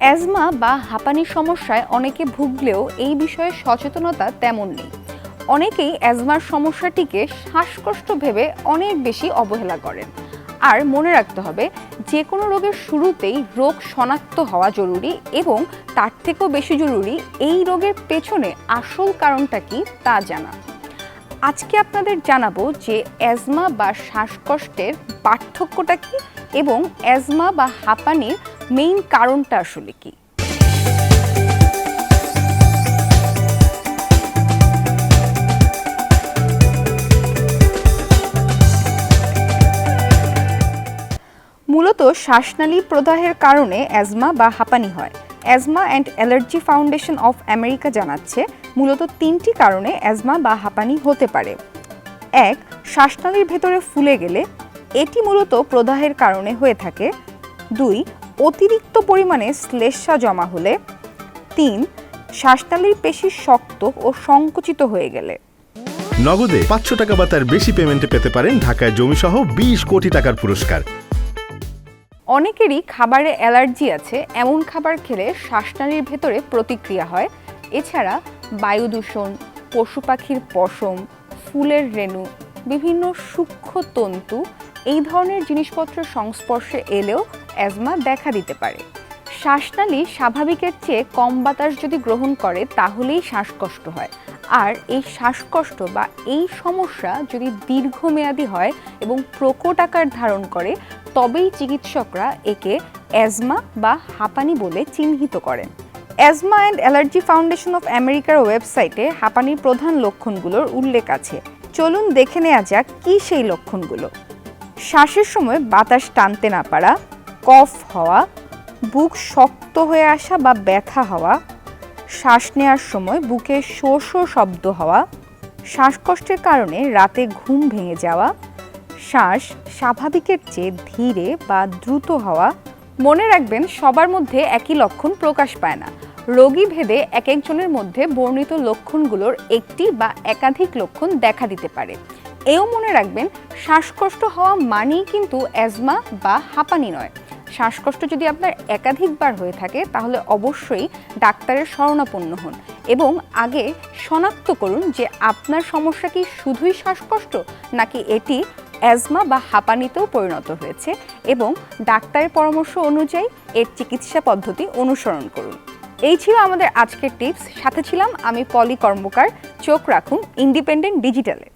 Asthma বা হাঁপানির সমস্যায় অনেকে ভুগলেও এই বিষয়ে সচেতনতা তেমন নেই। অনেকেই অ্যাজমার সমস্যাটিকে শ্বাসকষ্ট ভেবে অনেক বেশি অবহেলা করেন। আর মনে রাখতে হবে যে কোনো রোগের শুরুতেই রোগ শনাক্ত হওয়া জরুরি এবং তার থেকেও বেশি জরুরি এই রোগের পেছনে আসল কারণটা কি তা জানা। আজকে আপনাদের জানাব যে অ্যাজমা বা শ্বাসকষ্টের পার্থক্যটা কি এবং অ্যাজমা বা হাঁপানির মেইন কারণটা আসলে কি? মূলত শ্বাসনালী প্রদাহের কারণে অ্যাজমা বা হাঁপানি হয়। Asthma and allergy foundation of America জানাচ্ছে, মূলত তিনটি কারণে অ্যাজমা বা হাঁপানি হতে পারে। এক, শ্বাসনালীর ভেতরে ফুলে গেলে, এটি মূলত প্রদাহের কারণে হয়ে থাকে। দুই অতিরিক্ত পরিমাণে শ্লেষ্মা জমা হলে তিন শ্বাসনালীর পেশি শক্ত ও সংকুচিত হয়ে গেলে। নগদে পাঁচশো টাকা বা তার বেশি পেমেন্টে পেতে পারেন ঢাকায় জমিসহ বিশ কোটি টাকার পুরস্কার। অনেকেরই খাবারে অ্যালার্জি আছে এমন খাবার খেলে শ্বাসনালীর ভেতরে প্রতিক্রিয়া হয়। এছাড়া বায়ু দূষণ পশু পাখির পশম ফুলের রেণু বিভিন্ন সূক্ষ্ম তন্তু এই ধরনের জিনিসপত্র সংস্পর্শে এলেও অ্যাজমা দেখা দিতে পারে। শ্বাসনালী স্বাভাবিকের চেয়ে কম বাতাস যদি গ্রহণ করে, তাহলেই শ্বাসকষ্ট হয়। আর এই শ্বাসকষ্ট বা এই সমস্যা যদি দীর্ঘমেয়াদী হয় এবং প্রকট আকার ধারণ করে, তবেই চিকিৎসকরা একে অ্যাজমা বা হাঁপানি বলে চিহ্নিত করেন। Asthma and allergy foundation of আমেরিকার ওয়েবসাইটে হাঁপানির প্রধান লক্ষণগুলোর উল্লেখ আছে। চলুন দেখে নেওয়া যাক কী সেই লক্ষণগুলো। শ্বাসের সময় বাতাস টানতে না পারা কফ হওয়া, বুক শক্ত হয়ে আসা বা ব্যথা হওয়া, শ্বাস নেওয়ার সময় বুকে শো শো শব্দ হওয়া, শ্বাসকষ্টের কারণে রাতে ঘুম ভেঙে যাওয়া, শ্বাস স্বাভাবিকের চেয়ে ধীরে বা দ্রুত হওয়া। মনে রাখবেন, সবার মধ্যে একই লক্ষণ প্রকাশ পায় না। রোগী ভেদে এক একজনের মধ্যে বর্ণিত লক্ষণগুলোর একটি বা একাধিক লক্ষণ দেখা দিতে পারে। এও মনে রাখবেন, শ্বাসকষ্ট হওয়া মানেই কিন্তু অ্যাজমা বা হাঁপানি নয়। শ্বাসকষ্ট যদি আপনার একাধিকবার হয়ে থাকে, তাহলে অবশ্যই ডাক্তারের শরণাপন্ন হন এবং আগে শনাক্ত করুন যে আপনার সমস্যা কি শুধুই শ্বাসকষ্ট, নাকি এটি অ্যাজমা বা হাঁপানিতেও পরিণত হয়েছে এবং ডাক্তারের পরামর্শ অনুযায়ী এর চিকিৎসা পদ্ধতি অনুসরণ করুন। এই ছিল আমাদের আজকের টিপস। সাথে ছিলাম আমি পলি কর্মকার। চোখ রাখুন। ইন্ডিপেন্ডেন্ট ডিজিটালে।